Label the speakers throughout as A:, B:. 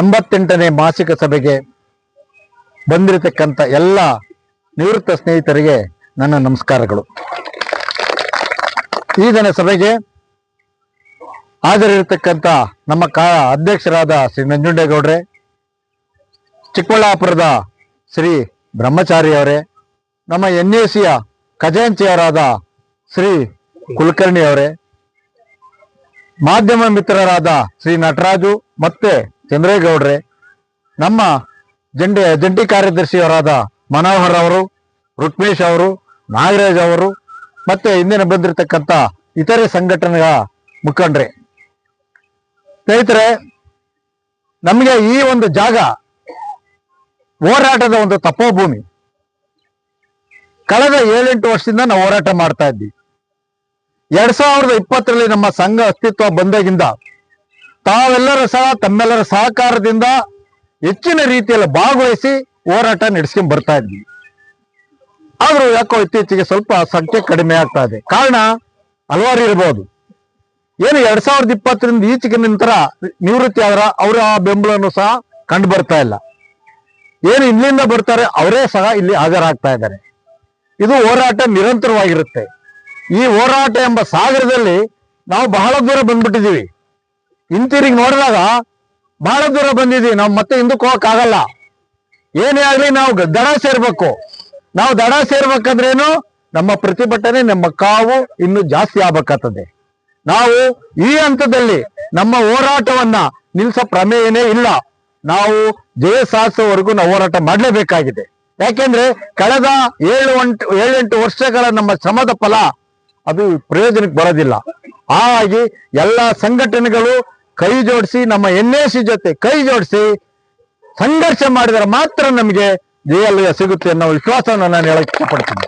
A: ಎಂಬತ್ತೆಂಟನೇ ಮಾಸಿಕ ಸಭೆಗೆ ಬಂದಿರತಕ್ಕಂಥ ಎಲ್ಲ ನಿವೃತ್ತ ಸ್ನೇಹಿತರಿಗೆ ನನ್ನ ನಮಸ್ಕಾರಗಳು. ಈ ದಿನ ಸಭೆಗೆ ಹಾಜರಿರತಕ್ಕಂಥ ನಮ್ಮ ಕಾ ಅಧ್ಯಕ್ಷರಾದ ಶ್ರೀ ನಂಜುಂಡೇಗೌಡ್ರೆ, ಚಿಕ್ಕಬಳ್ಳಾಪುರದ ಶ್ರೀ ಬ್ರಹ್ಮಚಾರಿ ಅವರೇ, ನಮ್ಮ ಎನ್ ಎ ಸಿಯ ಖಜಾಂಚಿಯವರಾದ ಶ್ರೀ ಕುಲಕರ್ಣಿ ಅವರೇ, ಮಾಧ್ಯಮ ಮಿತ್ರರಾದ ಶ್ರೀ ನಟರಾಜು ಮತ್ತೆ ಚಂದ್ರೇಗೌಡ್ರೆ, ನಮ್ಮ ಜಂಟಿ ಜಂಟಿ ಕಾರ್ಯದರ್ಶಿಯವರಾದ ಮನೋಹರ್ ಅವರು ರುಕ್ಮೇಶ್ ಅವರು, ನಾಗರಾಜ್ ಅವರು, ಮತ್ತೆ ಇಂದಿನ ಬಂದಿರತಕ್ಕಂಥ ಇತರೆ ಸಂಘಟನೆಗಳ ಮುಖಂಡ್ರೆ. ಸ್ನೇಹಿತರೆ, ನಮಗೆ ಈ ಒಂದು ಜಾಗ ಹೋರಾಟದ ಒಂದು ತಪೋಭೂಮಿ. ಕಳೆದ ಏಳೆಂಟು ವರ್ಷದಿಂದ ನಾವು ಹೋರಾಟ ಮಾಡ್ತಾ ಇದ್ವಿ ಎರಡ್ ಸಾವಿರದ ಇಪ್ಪತ್ತರಲ್ಲಿ ನಮ್ಮ ಸಂಘ ಅಸ್ತಿತ್ವ ಬಂದಾಗಿಂದ ತಾವೆಲ್ಲರೂ ಸಹ ತಮ್ಮೆಲ್ಲರ ಸಹಕಾರದಿಂದ ಹೆಚ್ಚಿನ ರೀತಿಯಲ್ಲಿ ಭಾಗವಹಿಸಿ ಹೋರಾಟ ನಡೆಸ್ಕೊಂಡ್ ಬರ್ತಾ ಇದ್ವಿ. ಆದ್ರೂ ಯಾಕೋ ಇತ್ತೀಚೆಗೆ ಸ್ವಲ್ಪ ಸಂಖ್ಯೆ ಕಡಿಮೆ ಆಗ್ತಾ ಇದೆ. ಕಾರಣ ಹಲವಾರು ಇರಬಹುದು ಏನು ಎರಡ್ ಸಾವಿರದ ಇಪ್ಪತ್ತರಿಂದ ಈಚೆಗೆ ನಂತರ ನಿವೃತ್ತಿ ಆದ್ರ ಅವರ ಬೆಂಬಲವನ್ನು ಸಹ ಕಂಡು ಬರ್ತಾ ಇಲ್ಲ. ಏನು ಇಲ್ಲಿಂದ ಬರ್ತಾರೆ ಅವರೇ ಸಹ ಇಲ್ಲಿ ಹಾಜರಾಗ್ತಾ ಇದ್ದಾರೆ. ಇದು ಹೋರಾಟ ನಿರಂತರವಾಗಿರುತ್ತೆ. ಈ ಹೋರಾಟ ಎಂಬ ಸಾಗರದಲ್ಲಿ ನಾವು ಬಹಳ ದೂರ ಬಂದ್ಬಿಟ್ಟಿದೀವಿ ಹಿಂತಿರುಗಿ ನೋಡಿದಾಗ ಬಹಳ ದೂರ ಬಂದಿದ್ದೀವಿ ನಾವು ಮತ್ತೆ ಹಿಂದಕ್ಕೆ ಹೋಗಕ್ಕಾಗಲ್ಲ ಏನೇ ಆಗ್ಲಿ ನಾವು ದಡ ಸೇರ್ಬೇಕು. ನಾವು ದಡ ಸೇರ್ಬೇಕಂದ್ರೇನು ನಮ್ಮ ಪ್ರತಿಭಟನೆ, ನಮ್ಮ ಕಾವು ಇನ್ನು ಜಾಸ್ತಿ ಆಗ್ಬೇಕಾಗ್ತದೆ. ನಾವು ಈ ಹಂತದಲ್ಲಿ ನಮ್ಮ ಹೋರಾಟವನ್ನ ನಿಲ್ಸ ಪ್ರಮೇಯನೇ ಇಲ್ಲ. ನಾವು ಜಯ ಸಾಹಸವರೆಗೂ ನಾವು ಹೋರಾಟ ಮಾಡಲೇಬೇಕಾಗಿದೆ. ಯಾಕೆಂದ್ರೆ ಕಳೆದ ಏಳು ಎಂಟು ಏಳೆಂಟು ವರ್ಷಗಳ ನಮ್ಮ ಶ್ರಮದ ಫಲ ಅದು ಪ್ರಯೋಜನಕ್ಕೆ ಬರೋದಿಲ್ಲ. ಹಾಗಾಗಿ ಎಲ್ಲ ಸಂಘಟನೆಗಳು ಕೈ ಜೋಡಿಸಿ, ನಮ್ಮ ಎನ್ ಎ ಸಿ ಜೊತೆ ಕೈ ಜೋಡಿಸಿ ಸಂಘರ್ಷ ಮಾಡಿದರೆ ಮಾತ್ರ ನಮಗೆ ಜಯ ಸಿಗುತ್ತೆ ಅನ್ನೋ ವಿಶ್ವಾಸವನ್ನು ನಾನು ಹೇಳಕ್ ಇಷ್ಟಪಡ್ತೀನಿ.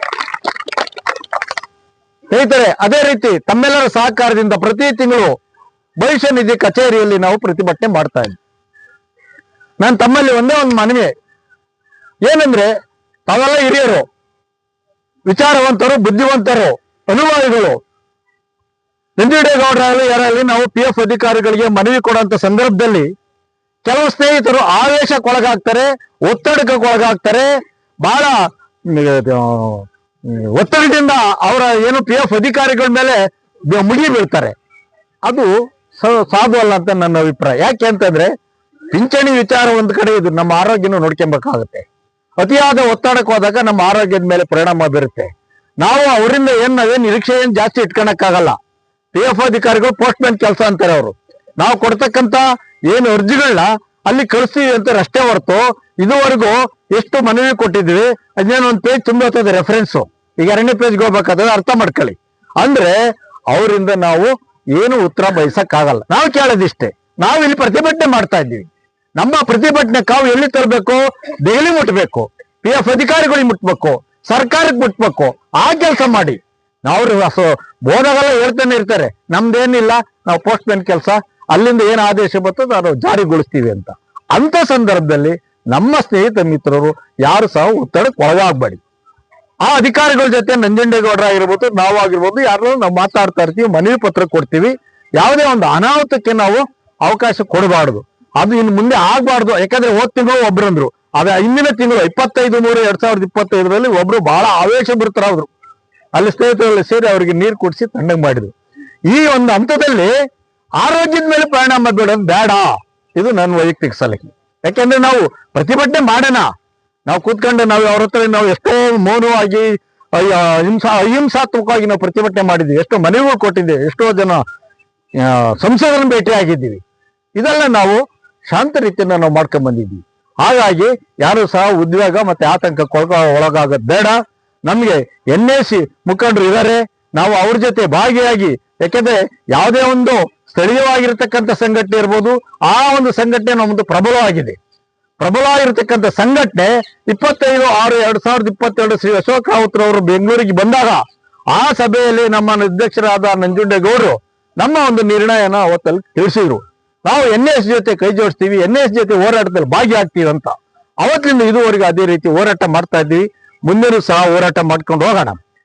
A: ಸ್ನೇಹಿತರೆ, ಅದೇ ರೀತಿ ತಮ್ಮೆಲ್ಲರ ಸಹಕಾರದಿಂದ ಪ್ರತಿ ತಿಂಗಳು ಭವಿಷ್ಯ ನಿಧಿ ಕಚೇರಿಯಲ್ಲಿ ನಾವು ಪ್ರತಿಭಟನೆ ಮಾಡ್ತಾ ಇದ್ದೀವಿ ನಾನು ತಮ್ಮಲ್ಲಿ ಒಂದೇ ಒಂದು ಮನವಿ. ಏನಂದ್ರೆ, ತಾವೆಲ್ಲ ಹಿರಿಯರು, ವಿಚಾರವಂತರು, ಬುದ್ಧಿವಂತರು, ಅನುಭವಿಗಳು ನಂಜುಡೇಗೌಡರಾಗಲಿ ಯಾರಾಗಲಿ ನಾವು ಪಿ ಎಫ್ ಅಧಿಕಾರಿಗಳಿಗೆ ಮನವಿ ಕೊಡುವಂತ ಸಂದರ್ಭದಲ್ಲಿ ಕೆಲವು ಸ್ನೇಹಿತರು ಆವೇಶಕ್ಕೊಳಗಾಗ್ತಾರೆ, ಒತ್ತಡಕ್ಕೊಳಗಾಗ್ತಾರೆ, ಬಹಳ ಒತ್ತಡದಿಂದ ಅವರ ಏನು ಪಿ ಎಫ್ ಅಧಿಕಾರಿಗಳ ಮೇಲೆ ಮುಗಿ ಬೀಳ್ತಾರೆ. ಅದು ಸಾಧು ಅಲ್ಲ ಅಂತ ನನ್ನ ಅಭಿಪ್ರಾಯ. ಯಾಕೆ ಅಂತಂದ್ರೆ ಪಿಂಚಣಿ ವಿಚಾರ ಒಂದ್ ಕಡೆ ಇದು ನಮ್ಮ ಆರೋಗ್ಯನ ನೋಡ್ಕೊಬೇಕಾಗುತ್ತೆ ಅತಿಯಾದ ಒತ್ತಡಕ್ಕೆ ಹೋದಾಗ ನಮ್ಮ ಆರೋಗ್ಯದ ಮೇಲೆ ಪರಿಣಾಮ ಬೀರುತ್ತೆ. ನಾವು ಅವರಿಂದ ಏನ್ ನಾವೇನ್ ನಿರೀಕ್ಷೆ ಏನ್ ಜಾಸ್ತಿ ಇಟ್ಕೊಳಕ್ಕಾಗಲ್ಲ. ಪಿ ಎಫ್ ಅಧಿಕಾರಿಗಳು ಪೋಸ್ಟ್ ಮ್ಯಾನ್ ಕೆಲಸ ಅಂತಾರೆ ಅವರು. ನಾವು ಕೊಡ್ತಕ್ಕಂತ ಏನು ಅರ್ಜಿಗಳನ್ನ ಅಲ್ಲಿ ಕಳಿಸ್ತೀವಿ ಅಂತಾರೆ ಅಷ್ಟೇ ಹೊರತು ಇದುವರೆಗೂ ಎಷ್ಟು ಮನವಿ ಕೊಟ್ಟಿದ್ವಿ ಅದೇನೋ ಒಂದು ಪೇಜ್ ರೆಫರೆನ್ಸ್ ಈಗ ಎರಡನೇ ಪೇಜ್ಗೆ ಹೋಗ್ಬೇಕಾದ್ರೆ ಅರ್ಥ ಮಾಡ್ಕೊಳ್ಳಿ. ಅಂದ್ರೆ ಅವರಿಂದ ನಾವು ಏನು ಉತ್ತರ ಬಯಸಕ್ಕಾಗಲ್ಲ. ನಾವು ಕೇಳೋದಿಷ್ಟೇ. ನಾವು ಇಲ್ಲಿ ಪ್ರತಿಭಟನೆ ಮಾಡ್ತಾ ಇದ್ದೀವಿ. ನಮ್ಮ ಪ್ರತಿಭಟನೆ ಕಾವು ಎಲ್ಲಿ ತರಬೇಕು? ದೆಹಲಿ ಮುಟ್ಬೇಕು. ಪಿ ಎಫ್ ಅಧಿಕಾರಿಗಳಿಗೆ ಮುಟ್ಬೇಕು. ಸರ್ಕಾರಕ್ಕೆ ಮುಟ್ಬೇಕು. ಆ ಕೆಲಸ ಮಾಡಿ. ನಾವು ಬೋರ್ಡಾಗೆಲ್ಲ ಹೇಳ್ತಾನೆ ಇರ್ತಾರೆ. ನಮ್ದೇನಿಲ್ಲ, ನಾವು ಪೋಸ್ಟ್ ಮ್ಯಾನ್ ಕೆಲಸ, ಅಲ್ಲಿಂದ ಏನು ಆದೇಶ ಬರ್ತದೆ ಅದು ಜಾರಿಗೊಳಿಸ್ತೀವಿ ಅಂತ. ಅಂತ ಸಂದರ್ಭದಲ್ಲಿ ನಮ್ಮ ಸ್ನೇಹಿತ ಮಿತ್ರರು ಯಾರು ಸಹ ಒತ್ತಡಕ್ಕೆ ಒಳಗಾಗಬೇಡಿ. ಆ ಅಧಿಕಾರಿಗಳ ಜೊತೆ ನಂಜುಂಡೇಗೌಡರ ಆಗಿರ್ಬೋದು, ನಾವು ಆಗಿರ್ಬೋದು ಯಾರು ನಾವು ಮಾತಾಡ್ತಾ ಇರ್ತೀವಿ, ಮನವಿ ಪತ್ರ ಕೊಡ್ತೀವಿ. ಯಾವುದೇ ಒಂದು ಅನಾಹುತಕ್ಕೆ ನಾವು ಅವಕಾಶ ಕೊಡಬಾರ್ದು. ಅದು ಇನ್ನು ಮುಂದೆ ಆಗ್ಬಾರ್ದು. ಯಾಕಂದ್ರೆ ಹೋದ್ ತಿಂಗಳು ಒಬ್ರಂದ್ರು ಅದೇ ಹಿಂದಿನ ತಿಂಗಳು ಇಪ್ಪತ್ತೈದು ಮೂರು ಎರಡ್ ಸಾವಿರದ ಇಪ್ಪತ್ತೈದರಲ್ಲಿ ಒಬ್ರು ಬಹಳ ಆವೇಶ ಬಿಡ್ತಾರವ್ರು ಅಲ್ಲಿ ಸ್ನೇಹಿತರೆಲ್ಲ ಸೇರಿ ಅವರಿಗೆ ನೀರು ಕುಡಿಸಿ ತಣ್ಣಗೆ ಮಾಡಿದ್ರು. ಈ ಒಂದು ಹಂತದಲ್ಲಿ ಆರೋಗ್ಯದ ಮೇಲೆ ಪರಿಣಾಮ ಬೀಳೋದು ಬೇಡ. ಇದು ನನ್ನ ವೈಯಕ್ತಿಕ ಸಲಹೆ. ಯಾಕೆಂದ್ರೆ ನಾವು ಪ್ರತಿಭಟನೆ ಮಾಡೋಣ. ನಾವು ಕೂತ್ಕೊಂಡು ನಾವು ಅವ್ರ ಹತ್ರ ನಾವು ಎಷ್ಟೋ ಮೌನವಾಗಿ ಹಿಂಸಾ ಅಹಿಂಸಾ ಅಹಿಂಸಾತ್ಮಕವಾಗಿ ನಾವು ಪ್ರತಿಭಟನೆ ಮಾಡಿದ್ವಿ. ಎಷ್ಟೋ ಮನವಿಗಳು ಕೊಟ್ಟಿದ್ದೇವೆ ಎಷ್ಟೋ ಜನ ಸಂಸದರನ್ನು ಭೇಟಿ ಆಗಿದ್ದೀವಿ. ಇದೆಲ್ಲ ನಾವು ಶಾಂತ ರೀತಿಯಿಂದ ನಾವು ಮಾಡ್ಕೊಂಡ್ ಬಂದಿದ್ವಿ ಹಾಗಾಗಿ ಯಾರು ಸಹ ಉದ್ವೇಗ ಮತ್ತೆ ಕೊಳಗ ಒಳಗಾಗೋದು ಬೇಡ. ನಮ್ಗೆ ಎನ್ ಎ ಸಿ ಮುಖಂಡರು ಇದ್ದಾರೆ ನಾವು ಅವ್ರ ಜೊತೆ ಭಾಗಿಯಾಗಿ ಯಾಕೆಂದ್ರೆ ಯಾವುದೇ ಒಂದು ಸ್ಥಳೀಯವಾಗಿರ್ತಕ್ಕಂಥ ಸಂಘಟನೆ ಇರ್ಬೋದು, ಆ ಒಂದು ಸಂಘಟನೆ ನಮ್ಮದು ಪ್ರಬಲವಾಗಿದೆ. ಪ್ರಬಲವಾಗಿರ್ತಕ್ಕಂಥ ಸಂಘಟನೆ ಇಪ್ಪತ್ತೈದು ಆರು ಎರಡ್ ಸಾವಿರದ ಇಪ್ಪತ್ತೆರಡು ಶ್ರೀ ಅಶೋಕ್ ರಾವುತ್ ಅವರು ಬೆಂಗಳೂರಿಗೆ ಬಂದಾಗ, ಆ ಸಭೆಯಲ್ಲಿ ನಮ್ಮ ಅಧ್ಯಕ್ಷರಾದ ನಂಜುಂಡೇಗೌಡರು ನಮ್ಮ ಒಂದು ನಿರ್ಣಯನ ಅವತ್ತಲ್ಲಿ ತಿಳಿಸಿದ್ರು. ನಾವು ಎನ್ ಎಸ್ ಜೊತೆ ಕೈ ಜೋಡಿಸ್ತೀವಿ, ಎನ್ ಎಸ್ ಜೊತೆ ಹೋರಾಟದಲ್ಲಿ ಭಾಗಿಯಾಗ್ತೀವಿ ಅಂತ. ಅವತ್ತಿನಿಂದ ಇದುವರೆಗೂ ಅದೇ ರೀತಿ ಹೋರಾಟ ಮಾಡ್ತಾ ಇದ್ದೀವಿ. ಮುಂದೆನೂ ಸಹ ಹೋರಾಟ ಮಾಡ್ಕೊಂಡು ಹೋಗೋಣ.